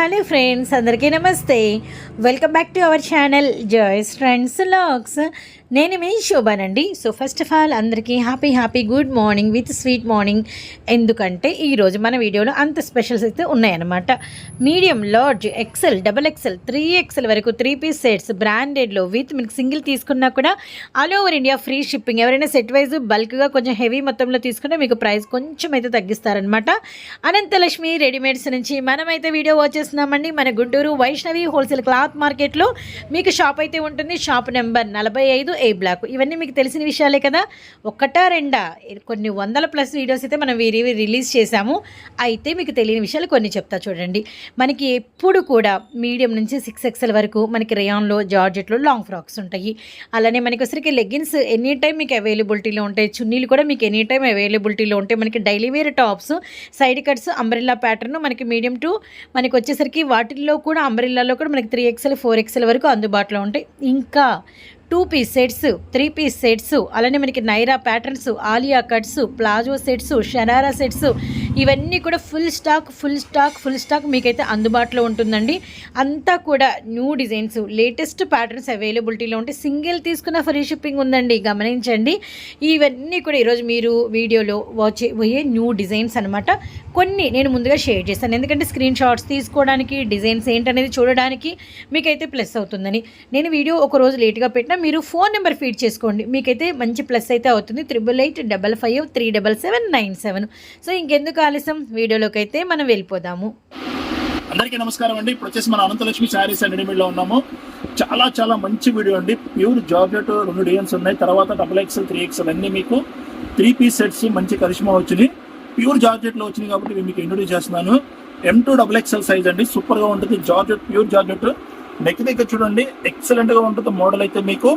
Hello friends అందరికీ నమస్తే welcome back to our channel Joy's friends logs నేను మీ శోభానండి. సో ఫస్ట్ ఆఫ్ ఆల్ అందరికీ happy happy good morning with sweet morning ఎందుకంటే ఈరోజు మన వీడియోలో అంత స్పెషల్స్ అయితే ఉన్నాయన్నమాట. Medium large XL double XL three XL వరకు త్రీ పీస్ సెట్స్ బ్రాండెడ్లో విత్ మీకు సింగిల్ తీసుకున్నా కూడా all over India free shipping ఎవరైనా సెట్ వైజ్ బల్క్గా కొంచెం హెవీ మొత్తంలో తీసుకుంటే మీకు ప్రైస్ కొంచెం అయితే తగ్గిస్తారనమాట అనంతలక్ష్మి రెడీమేడ్స్ నుంచి మనమైతే వీడియో వాచ్ చేస్తున్నామండి. మన గుంటూరు వైష్ణవి హోల్సేల్ క్లాత్ మార్కెట్లో మీకు షాప్ అయితే ఉంటుంది. షాప్ నెంబర్ నలభై ఐదు ఏ బ్లాక్ ఇవన్నీ మీకు తెలిసిన విషయాలే కదా? ఒకటా రెండా? కొన్ని వందల ప్లస్ వీడియోస్ అయితే మనం వీరి రిలీజ్ చేశాము. అయితే మీకు తెలియని విషయాలు కొన్ని చెప్తా చూడండి. మనకి ఎప్పుడు కూడా మీడియం నుంచి సిక్స్ ఎక్స్ఎల్ వరకు మనకి రేయాన్లో జార్జెట్లో లాంగ్ ఫ్రాక్స్ ఉంటాయి. అలానే మనకి వచ్చరికి లెగ్గిన్స్ ఎనీ టైం మీకు అవైలబిలిటీలో ఉంటాయి. చున్నీలు కూడా మీకు ఎనీ టైం అవైలబిలిటీలో ఉంటాయి. మనకి daily wear tops side cuts umbrella pattern మనకి మీడియం టు మనకి వచ్చేసరికి వాటిల్లో కూడా అంబ్రెల్లాలో కూడా మనకి త్రీ ఎక్స్ఎల్ ఫోర్ ఎక్స్ఎల్ వరకు అందుబాటులో ఉంటాయి. ఇంకా two piece sets three piece sets అలానే మనకి Naira patterns Alia cuts palazzo sets sharara sets ఇవన్నీ కూడా full stock full stock full stock మీకైతే అందుబాటులో ఉంటుందండి. అంతా కూడా న్యూ డిజైన్స్ లేటెస్ట్ ప్యాటర్న్స్ అవైలబిలిటీలో ఉంటాయి సింగిల్ తీసుకున్న ఫ్రీ షిప్పింగ్ ఉందండి గమనించండి. ఇవన్నీ కూడా ఈరోజు మీరు వీడియోలో వాచ్ పోయే న్యూ డిజైన్స్ అనమాట కొన్ని నేను ముందుగా షేర్ చేస్తాను. ఎందుకంటే స్క్రీన్ షాట్స్ తీసుకోవడానికి డిజైన్స్ ఏంటనేది చూడడానికి మీకైతే ప్లస్ అవుతుందని. నేను వీడియో ఒక రోజు లేట్గా పెట్టినా మీరు ఫోన్ నెంబర్ ఫీడ్ చేసుకోండి. మీకైతే మంచి ప్లస్ అయితే అవుతుంది. Triple eight double five three double seven nine seven so ఇంకెందుకు ఆలస్యం? వీడియోలోకి అయితే మనం వెళ్ళిపోదాము. అందరికీ నమస్కారం అండి. ఇప్పుడు వచ్చేసి మన అనంతలక్ష్మి శారీస్ అండ్ రెడీమేడ్లో ఉన్నాము. చాలా చాలా మంచి వీడియో అండి. ప్యూర్ జార్జెట్ రెండు డిజైన్స్ ఉన్నాయి. తర్వాత డబుల్ ఎక్స్ఎల్ త్రీ ఎక్స్ఎల్ అన్నీ మీకు త్రీ పీస్ సెట్స్ మంచి కరిష్మా వచ్చినాయి. ప్యూర్ జార్జెట్లో కాబట్టి మీకు ఇంట్రొడ్యూస్ చేస్తున్నాను. M two double XL size అండి సూపర్గా ఉంటుంది. Georgette pure georgette. నెక్ దగ్గర చూడండి ఎక్సలెంట్గా ఉంటుంది మోడల్ అయితే మీకు.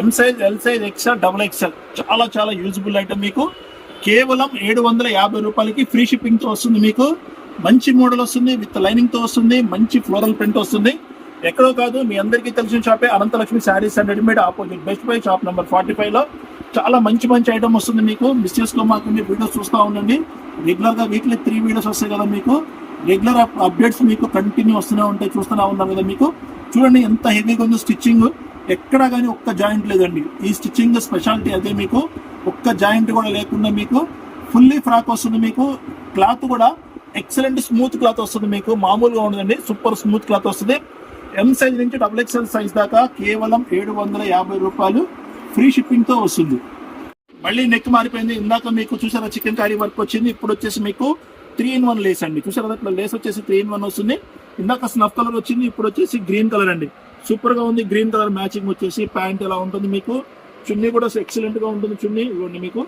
M size L size XL double XL చాలా చాలా యూజ్ఫుల్ ఐటమ్ మీకు. కేవలం ఏడు వందల యాభై రూపాయలకి ఫ్రీ షిప్పింగ్తో వస్తుంది మీకు. మంచి మోడల్ వస్తుంది విత్ లైనింగ్తో వస్తుంది మంచి ఫ్లోరల్ ప్రింట్ వస్తుంది. ఎక్కడో కాదు మీ అందరికీ తెలిసిన షాపే Ananthalakshmi saris and readymade opposite. Best buy shop number forty ఫైవ్లో. చాలా మంచి మంచి ఐటమ్ వస్తుంది మీకు. మిస్ చేసుకోమాకండి వీడియోస్ చూస్తూ ఉండండి. రెగ్యులర్గా వీక్లీ త్రీ వీడియోస్ వస్తాయి కదా మీకు. రెగ్యులర్ అప్డేట్స్ మీకు కంటిన్యూ వస్తూనే ఉంటాయి చూస్తూనే ఉన్నారు కదా మీకు. చూడండి ఎంత హెవీగా ఉందో స్టిచ్చింగ్ ఎక్కడ కానీ ఒక్క జాయింట్ లేదండి. ఈ స్టిచ్చింగ్ స్పెషాలిటీ అదే మీకు. ఒక్క జాయింట్ కూడా లేకుండా మీకు. ఫుల్లీ ఫ్రాక్ వస్తుంది మీకు. క్లాత్ కూడా ఎక్సలెంట్ స్మూత్ క్లాత్ వస్తుంది మీకు. మామూలుగా ఉండదండి. సూపర్ స్మూత్ క్లాత్ వస్తుంది. ఎం సైజ్ నుంచి డబుల్ ఎక్స్ఎల్ సైజ్ దాకా కేవలం ఏడు వందల యాభై రూపాయలు ఫ్రీ షిప్పింగ్తో వస్తుంది. మళ్ళీ నెక్ మారిపోయింది. ఇందాక మీకు చూసారా చికెన్ కర్రీ వర్క్ వచ్చింది. ఇప్పుడు వచ్చేసి మీకు త్రీ ఇన్ వన్ లేస్ అండి. చూసారా అట్లా లేస్ వచ్చేసి త్రీ ఇన్ వన్ వస్తుంది. ఇందాక స్నఫ్ కలర్ వచ్చింది ఇప్పుడు వచ్చేసి గ్రీన్ కలర్ అండి. సూపర్గా ఉంది గ్రీన్ కలర్ మ్యాచింగ్ వచ్చేసి ప్యాంట్ ఎలా ఉంటుంది మీకు? చున్నీ కూడా ఎక్సలెంట్గా ఉంటుంది చున్నీ. ఇవ్వండి మీకు.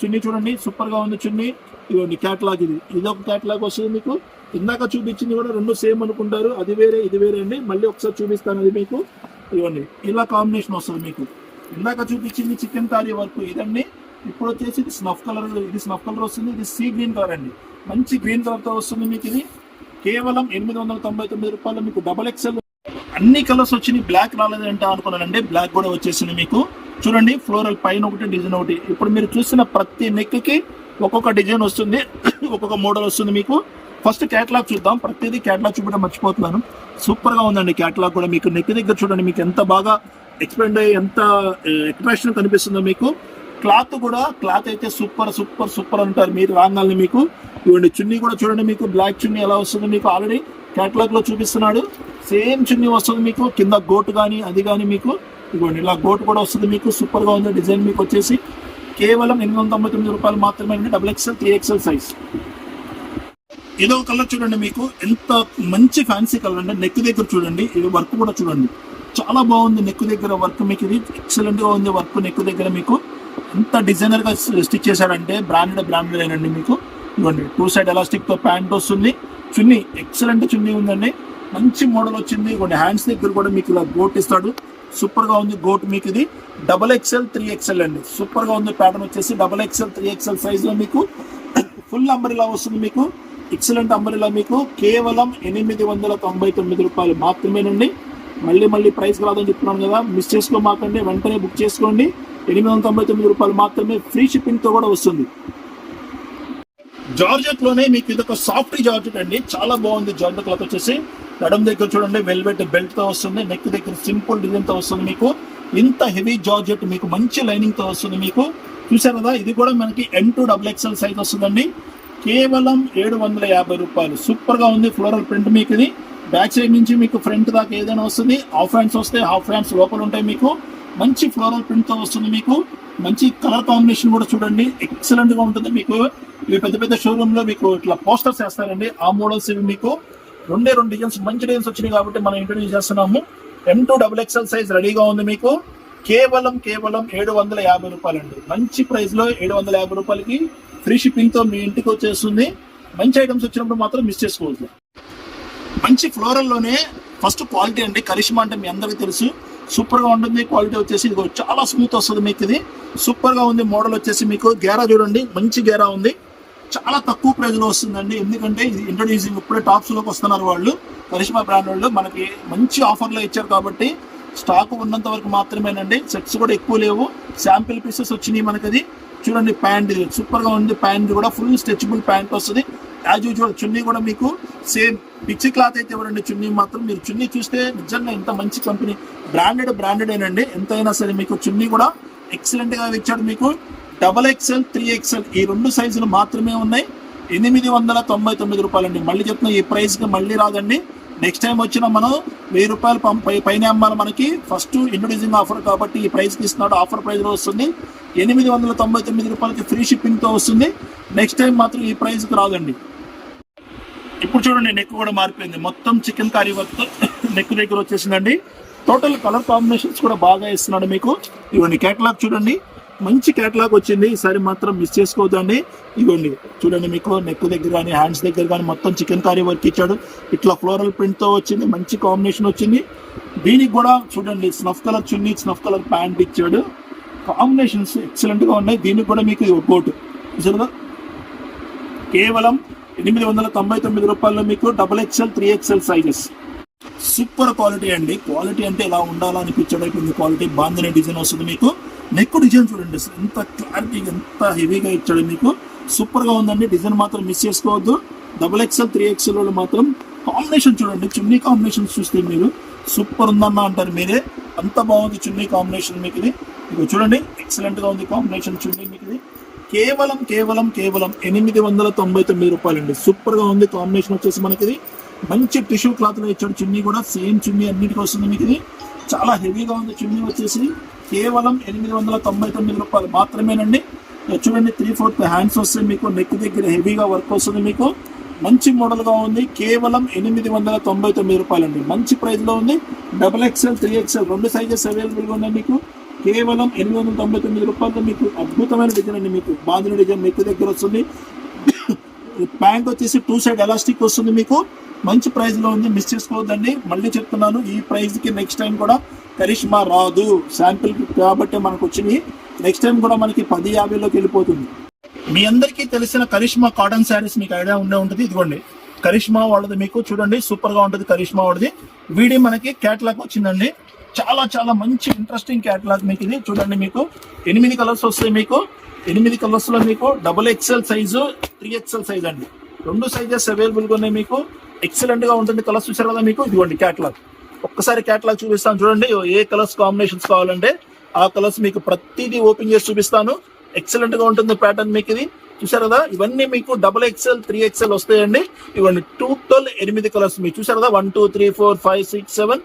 చున్నీ చూడండి సూపర్గా ఉంది చున్నీ. ఇవ్వండి క్యాట్లాగ్ ఇది. ఇది ఒక క్యాట్లాగ్ వస్తుంది మీకు. ఇందాక చూపించింది కూడా రెండు సేమ్ అనుకుంటారు. అది వేరే ఇది వేరే అండి. మళ్ళీ ఒకసారి చూపిస్తాను అది మీకు. ఇవ్వండి ఇలా కాంబినేషన్ వస్తుంది మీకు. ఇందాక చూపించింది చికెన్ తారీ వర్క్ ఇదండి. ఇప్పుడు వచ్చేసి ఇది స్నఫ్ కలర్ ఇది స్నఫ్ కలర్ వస్తుంది ఇది సీ గ్రీన్ కలర్ అండి. మంచి గ్రీన్ కలర్తో వస్తుంది మీకు ఇది. కేవలం ఎనిమిది వందల తొంభై తొమ్మిది రూపాయలు మీకు డబల్ ఎక్స్ఎల్. అన్ని కలర్స్ వచ్చినాయి బ్లాక్ రాలేదంటే అనుకున్నానండి. బ్లాక్ కూడా వచ్చేసింది మీకు. చూడండి ఫ్లోరల్ పైన ఒకటి డిజైన్ ఒకటి. ఇప్పుడు మీరు చూసిన ప్రతి నెక్కి ఒక్కొక్క డిజైన్ వస్తుంది ఒక్కొక్క మోడల్ వస్తుంది మీకు. ఫస్ట్ క్యాటలాగ్ చూద్దాం. ప్రతిదీ క్యాటలాగ్ చూపడం మర్చిపోతున్నాను. సూపర్గా ఉందండి క్యాటలాగ్ కూడా మీకు. నెక్ దగ్గర చూడండి మీకు ఎంత బాగా ఎక్స్పెండ్ అయ్యి ఎంత అట్రాక్షన్ కనిపిస్తుందో మీకు? క్లాత్ కూడా క్లాత్ అయితే సూపర్ సూపర్ సూపర్ అంటారు మీరు రాగాలని మీకు. ఇవ్వండి చున్నీ కూడా చూడండి మీకు. బ్లాక్ చున్నీ ఎలా వస్తుంది మీకు ఆల్రెడీ క్యాటలాగ్లో చూపిస్తున్నాడు. సేమ్ చున్నీ వస్తుంది మీకు. కింద గోటు కానీ అది కానీ మీకు. ఇవ్వండి ఇలా గోటు కూడా వస్తుంది మీకు. సూపర్గా ఉంది డిజైన్ మీకు వచ్చేసి. కేవలం ఎనిమిది వందల తొంభై తొమ్మిది రూపాయలు మాత్రమే అండి. Double XL three XL size ఇదో కలర్ చూడండి మీకు. ఎంత మంచి ఫ్యాన్సీ కలర్ అంటే నెక్ దగ్గర చూడండి. ఇది వర్క్ కూడా చూడండి. చాలా బాగుంది నెక్ దగ్గర వర్క్ మీకు ఇది. ఎక్సలెంట్గా ఉంది వర్క్ నెక్ దగ్గర మీకు. ఎంత డిజైనర్గా స్టిచ్ చేశాడంటే బ్రాండెడ్ బ్రాండెడ్ అయినండి మీకు. ఇవ్వండి టూ సైడ్ ఎలాస్టిక్తో ప్యాంట్ వస్తుంది. చున్నీ ఎక్సలెంట్ చున్నీ ఉందండి. మంచి మోడల్ వచ్చింది. కొన్ని హ్యాండ్స్ దగ్గర కూడా మీకు ఇలా గోట్ ఇస్తాడు. సూపర్గా ఉంది గోట్ మీకు ఇది. డబల్ ఎక్స్ఎల్ త్రీ ఎక్స్ఎల్ అండి. సూపర్గా ఉంది ప్యాటర్న్ వచ్చేసి డబల్ ఎక్స్ఎల్ త్రీ ఎక్స్ఎల్ సైజ్లో మీకు. ఫుల్ అంబరిలా వస్తుంది మీకు. ఎక్సలెంట్ అంబరిలా మీకు. కేవలం ఎనిమిది వందల తొంభై తొమ్మిది రూపాయలు మాత్రమేనండి. మళ్ళీ మళ్ళీ ప్రైస్ రాదని చెప్తున్నాను కదా మిస్ చేసుకోమాకండి వెంటనే బుక్ చేసుకోండి. ఎనిమిది వందల తొంభై తొమ్మిది రూపాయలు మాత్రమే ఫ్రీ షిప్పింగ్తో కూడా వస్తుంది. జార్జెట్లోనే మీకు ఇది ఒక సాఫ్ట్ జార్జెట్ అండి. చాలా బాగుంది జార్జెట్ క్లాత్ వచ్చేసి. నడుం దగ్గర చూడండి వెల్వెట్ బెల్ట్తో వస్తుంది. నెక్ దగ్గర సింపుల్ డిజైన్తో వస్తుంది మీకు. ఇంత హెవీ జార్జెట్ మీకు మంచి లైనింగ్తో వస్తుంది మీకు. చూసారు కదా ఇది కూడా మనకి N two double XL size వస్తుందండి. కేవలం ఏడు వందల యాభై రూపాయలు. సూపర్గా ఉంది ఫ్లోరల్ ప్రింట్ మీకు ఇది. బ్యాక్ సైడ్ నుంచి మీకు ఫ్రంట్ దాకా ఏదైనా వస్తుంది హాఫ్ హ్యాండ్స్ వస్తే హాఫ్ హ్యాండ్స్ లోపల ఉంటాయి మీకు. మంచి ఫ్లోరల్ ప్రింట్తో వస్తుంది మీకు. మంచి కలర్ కాంబినేషన్ కూడా చూడండి. ఎక్సలెంట్గా ఉంటుంది మీకు. ఇవి పెద్ద పెద్ద షోరూంలో మీకు ఇట్లా పోస్టర్స్ వేస్తారండి. ఆ మోడల్స్ ఇవి మీకు. రెండే రెండు డిజైన్స్ మంచి డిజైన్స్ వచ్చినాయి కాబట్టి మనం ఇంట్రడ్యూస్ చేస్తున్నాము. M two double XL size రెడీగా ఉంది మీకు. కేవలం కేవలం ఏడు వందల యాభై రూపాయలు అండి మంచి ప్రైస్లో ఏడు వందల యాభై రూపాయలకి ఫ్రీ షిప్పింగ్తో మీ ఇంటికి వచ్చేస్తుంది. మంచి ఐటమ్స్ వచ్చినప్పుడు మాత్రం మిస్ చేసుకోవద్దు. మంచి ఫ్లోరల్లోనే ఫస్ట్ క్వాలిటీ అండి. కరిష్మా అంటే మీ అందరికీ తెలుసు. సూపర్గా ఉంటుంది. క్వాలిటీ వచ్చేసి ఇది చాలా స్మూత్ వస్తుంది మీకు ఇది. సూపర్గా ఉంది. మోడల్ వచ్చేసి మీకు గేరా చూడండి. మంచి గేరా ఉంది. చాలా తక్కువ ప్రైజ్లో వస్తుందండి. ఎందుకంటే ఇది ఇంట్రొడ్యూసింగ్ ఇప్పుడే టాప్స్లోకి వస్తున్నారు వాళ్ళు. కరిష్మా బ్రాండ్ వాళ్ళు మనకి మంచి ఆఫర్లో ఇచ్చారు కాబట్టి స్టాక్ ఉన్నంత వరకు మాత్రమేనండి. సెట్స్ కూడా ఎక్కువ లేవు. శాంపిల్ పీసెస్ వచ్చినాయి మనకి అది చూడండి ప్యాంట్. ఇది ఉంది. ప్యాంట్ కూడా ఫుల్ స్ట్రెచబుల్ ప్యాంట్ వస్తుంది. యాజ్ యూజువల్ చున్నీ కూడా మీకు సేమ్ పిచ్చి క్లాత్ అయితే ఇవ్వరండి. చున్నీ మాత్రం మీరు చున్నీ చూస్తే నిజంగా ఎంత మంచి కంపెనీ బ్రాండెడ్ బ్రాండెడ్ ఏనండి. ఎంతైనా సరే మీకు చున్నీ కూడా ఎక్సలెంట్గా ఇచ్చాడు మీకు. డబల్ ఎక్స్ఎల్ త్రీ ఎక్స్ఎల్ ఈ రెండు సైజులు మాత్రమే ఉన్నాయి. ఎనిమిది వందల తొంభై తొమ్మిది రూపాయలండి. మళ్ళీ చెప్తున్నా ఈ ప్రైస్కి మళ్ళీ రాదండి. నెక్స్ట్ టైం వచ్చిన మనం వెయ్యి రూపాయలు పం- పైన అమ్మాలి మనకి. ఫస్ట్ ఇంట్రొడ్యూసింగ్ ఆఫర్ కాబట్టి ఈ ప్రైస్కి ఇస్తున్నాడు. ఆఫర్ ప్రైస్లో వస్తుంది. ఎనిమిది వందల తొంభై తొమ్మిది రూపాయలకి ఫ్రీ షిప్పింగ్తో వస్తుంది. నెక్స్ట్ టైం మాత్రం ఈ ప్రైస్కి రాదండి. ఇప్పుడు చూడండి నెక్ కూడా మారిపోయింది. మొత్తం చికెన్ కర్రీ వర్క్ నెక్ దగ్గర వచ్చేసిందండి. టోటల్ కలర్ కాంబినేషన్స్ కూడా బాగా ఇస్తున్నాడు మీకు. ఇవ్వండి కేటలాగ్ చూడండి. మంచి కేటలాగ్ వచ్చింది. ఈసారి మాత్రం మిస్ చేసుకోవద్దండి. ఇవ్వండి చూడండి మీకు నెక్ దగ్గర కానీ హ్యాండ్స్ దగ్గర కానీ మొత్తం చికెన్ కర్రీ వర్క్ ఇచ్చాడు. ఇట్లా ఫ్లోరల్ ప్రింట్తో వచ్చింది. మంచి కాంబినేషన్ వచ్చింది. దీనికి కూడా చూడండి స్నఫ్ కలర్ చున్నీ స్నఫ్ కలర్ ప్యాంట్ ఇచ్చాడు. కాంబినేషన్స్ ఎక్సలెంట్గా ఉన్నాయి. దీనికి కూడా మీకు కోట్ చూసారుగా? కేవలం ఎనిమిది వందల తొంభై తొమ్మిది రూపాయల్లో మీకు double XL three XL sizes super quality అండి. క్వాలిటీ అంటే ఇలా ఉండాలా క్వాలిటీ బాగుందనే డిజైన్ వస్తుంది మీకు. నెక్ డిజైన్ చూడండి అసలు ఎంత క్లారిటీ ఎంత హెవీగా ఇచ్చాడు మీకు. సూపర్గా ఉందండి. డిజైన్ మాత్రం మిస్ చేసుకోవద్దు. డబుల్ ఎక్స్ఎల్ త్రీ ఎక్స్ఎల్ వాళ్ళు మాత్రం కాంబినేషన్ చూడండి. చున్నీ కాంబినేషన్ చూస్తే మీరు సూపర్ ఉందన్న అంటారు మీరే. అంత బాగుంది చున్నీ కాంబినేషన్ మీకు ఇది. ఇదిగో చూడండి. ఎక్సలెంట్గా ఉంది కాంబినేషన్ చున్నీ మీకు ఇది. కేవలం కేవలం కేవలం ఎనిమిది వందల తొంభై తొమ్మిది రూపాయలండి. సూపర్గా ఉంది కాంబినేషన్ వచ్చేసి మనకి ఇది మంచి టిష్యూ క్లాత్లో ఇచ్చాడు చున్నీ కూడా. సేమ్ చున్నీ అన్నిటికీ వస్తుంది మీకు ఇది చాలా హెవీగా ఉంది చున్నీ వచ్చేసి. కేవలం ఎనిమిది వందల తొంభై తొమ్మిది రూపాయలు మాత్రమేనండి. చూడండి త్రీ ఫోర్త్ హ్యాండ్స్ వస్తాయి మీకు నెక్ దగ్గర హెవీగా వర్క్ వస్తుంది మీకు. మంచి మోడల్గా ఉంది. కేవలం ఎనిమిది వందల తొంభై తొమ్మిది రూపాయలండి. మంచి ప్రైస్లో ఉంది. డబల్ ఎక్స్ఎల్ త్రీ ఎక్స్ఎల్ రెండు సైజెస్ అవైలబుల్గా ఉన్నాయి మీకు. కేవలం ఎనిమిది వందల తొంభై తొమ్మిది రూపాయలతో మీకు అద్భుతమైన డిజైన్ అండి. మీకు బాంధిన డిజైన్ నెక్ దగ్గర వస్తుంది. ప్యాంట్ వచ్చేసి టూ సైడ్ ఎలాస్టిక్ వస్తుంది మీకు. మంచి ప్రైస్లో ఉంది. మిస్ చేసుకోవద్దండి. మళ్ళీ చెప్తున్నాను ఈ ప్రైస్కి నెక్స్ట్ టైం కూడా కరిష్మా రాదు. శాంపిల్ కాబట్టి మనకు వచ్చింది. నెక్స్ట్ టైం కూడా మనకి పది యాభైలోకి వెళ్ళిపోతుంది. మీ అందరికీ తెలిసిన కరిష్మా కాటన్ శారీస్ మీకు ఐడియా ఉండే ఉంటుంది. ఇదిగోండి కరిష్మా వాళ్ళది మీకు చూడండి. సూపర్గా ఉంటుంది కరిష్మా వాళ్ళది. వీడి మనకి క్యాట్లాగ్ వచ్చిందండి. చాలా చాలా మంచి ఇంట్రెస్టింగ్ క్యాటలాగ్ మీకు ఇది. చూడండి మీకు. ఎనిమిది కలర్స్ వస్తాయి మీకు. ఎనిమిది కలర్స్లో మీకు double XL size three XL size అండి. రెండు సైజెస్ అవైలబుల్గా ఉన్నాయి మీకు. ఎక్సలెంట్గా ఉంటుంది కలర్స్ చూసారు కదా మీకు? ఇదిగోండి క్యాటలాగ్ ఒక్కసారి క్యాటలాగ్ చూపిస్తాను చూడండి. ఏ కలర్స్ కాంబినేషన్స్ కావాలంటే ఆ కలర్స్ మీకు ప్రతిదీ ఓపెన్ చేసి చూపిస్తాను. ఎక్సలెంట్గా ఉంటుంది ప్యాటర్న్ మీకు ఇది. చూసారు కదా? ఇవన్నీ మీకు డబుల్ ఎక్స్ఎల్ త్రీ ఎక్స్ఎల్ వస్తాయండి. ఇవన్నీ టోటల్ ఎనిమిది కలర్స్ మీకు చూసారు కదా? One two three four five six seven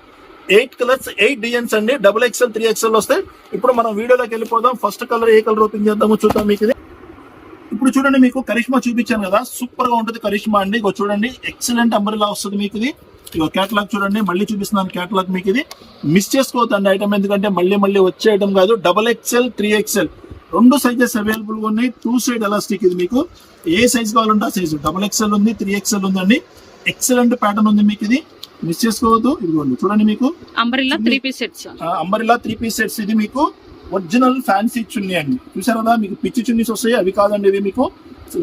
eight colours eight designs అండి. డబుల్ ఎక్స్ఎల్ త్రీ ఎక్స్ఎల్ వస్తాయి ఇప్పుడు మనం వీడియోలోకి వెళ్ళిపోదాం. ఫస్ట్ కలర్ ఏ కలర్ ఓపెన్ చేద్దామో చూద్దాం మీకు ఇది. ఇప్పుడు చూడండి మీకు కరిష్మా చూపించాను కదా. సూపర్గా ఉంటుంది కరిష్మా అండి. ఇక చూడండి ఎక్సలెంట్ అంబరిలా వస్తుంది మీకు ఇది. ఇక కేటలాగ్ చూడండి. మళ్ళీ చూపిస్తున్నాను కేటలాగ్ మీకు ఇది. మిస్ చేసుకోవద్దండి ఐటమ్ ఎందుకంటే మళ్ళీ మళ్ళీ వచ్చే ఐటమ్ కాదు. డబల్ ఎక్స్ఎల్ త్రీ ఎక్స్ఎల్ రెండు సైజెస్ అవైలబుల్గా ఉన్నాయి. టూ సైడ్ ఎలాస్టిక్ ఇది మీకు. ఏ సైజ్ కావాలంటే ఆ సైజు డబల్ ఎక్స్ఎల్ ఉంది త్రీ ఎక్స్ఎల్ ఉందండి. ఎక్సలెంట్ ప్యాటర్న్ ఉంది మీకు ఇది. మిస్ చేసుకోవద్దు ఇదిగోండి చూడండి మీకు. Umbrella three piece sets umbrella three piece sets ఇది మీకు. ఒరిజినల్ ఫ్యాన్సీ చున్నీ అండి. చూసారు కదా మీకు పిచ్చి చున్నీస్ వస్తాయి అవి కాదండి ఇవి మీకు.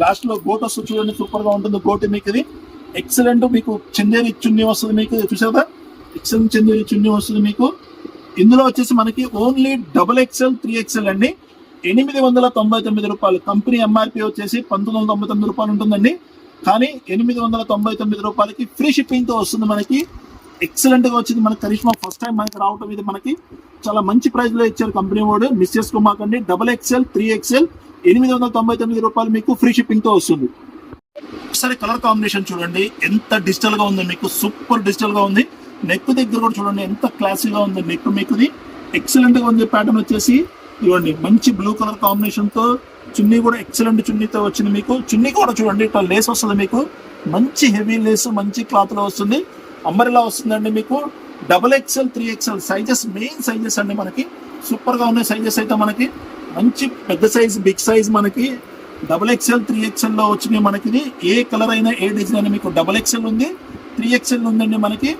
లాస్ట్లో గోట్ వస్తుంది చూడండి సూపర్గా ఉంటుంది గోట్ మీకు ఇది. ఎక్సలెంట్ మీకు చందేరి చున్నీ వస్తుంది మీకు. చూసారు కదా ఎక్సలెంట్ చందేరి చున్నీ వస్తుంది మీకు. ఇందులో వచ్చేసి మనకి only double XL three XL అండి. ఎనిమిది వందల తొంభై తొమ్మిది రూపాయలు. కంపెనీ ఎంఆర్పి వచ్చేసి పంతొమ్మిది వందల తొంభై తొమ్మిది రూపాయలు ఉంటుందండి. కానీ ఎనిమిది వందల తొంభై తొమ్మిది రూపాయలకి ఫ్రీ షిప్పింగ్తో వస్తుంది మనకి. ఎక్సలెంట్గా వచ్చింది మనకి కరిష్మా. ఫస్ట్ టైం మనకి రావటం ఇది మనకి. చాలా మంచి ప్రైస్లో ఇచ్చారు కంపెనీ వాడు. మిస్ చేసుకోమాకండి డబల్ ఎక్స్ఎల్ త్రీ ఎక్స్ఎల్ ఎనిమిది వందల తొంభై తొమ్మిది రూపాయలు మీకు ఫ్రీ షిప్పింగ్తో వస్తుంది. ఒకసారి కలర్ కాంబినేషన్ చూడండి. ఎంత డిజిటల్గా ఉంది మీకు. సూపర్ డిజిటల్గా ఉంది. నెక్ దగ్గర కూడా చూడండి. ఎంత క్లాసీగా ఉంది నెక్ మీకుది. ఎక్సలెంట్గా ఉంది ప్యాటర్న్ వచ్చేసి. ఇవ్వండి మంచి బ్లూ కలర్ కాంబినేషన్తో చున్నీ కూడా ఎక్సలెంట్ చున్నీతో వచ్చింది మీకు. చున్నీ కూడా చూడండి ఇట్లా లేస్ వస్తుంది మీకు. మంచి హెవీ లేస్ మంచి క్లాత్లో వస్తుంది. అంబరిలా వస్తుందండి మీకు. Double XL three XL sizes main sizes అండి మనకి. సూపర్గా ఉన్న సైజెస్ అయితే మనకి. మంచి పెద్ద సైజ్ బిగ్ సైజ్ మనకి. డబుల్ ఎక్స్ఎల్ త్రీ ఎక్స్ఎల్లో వచ్చినాయి మనకి ఏ కలర్ అయినా ఏ డిజైన్ అయినా మీకు డబుల్ ఎక్స్ఎల్ ఉంది. త్రీ ఎక్స్ఎల్ ఉందండి మనకి.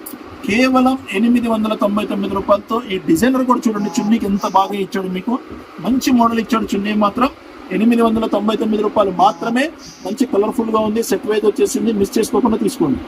కేవలం ఎనిమిది వందల తొంభై తొమ్మిది రూపాయలతో ఈ డిజైనర్ కూడా చూడండి చున్నీకి ఎంత బాగా ఇచ్చాడు మీకు. మంచి మోడల్ ఇచ్చాడు చున్నీ మాత్రం. ఎనిమిది వందల తొంభై తొమ్మిది రూపాయలు మాత్రమే మంచి కలర్ఫుల్గా ఉంది. సెట్ వైజ్ వచ్చేసింది. మిస్ చేసుకోకుండా తీసుకోండి.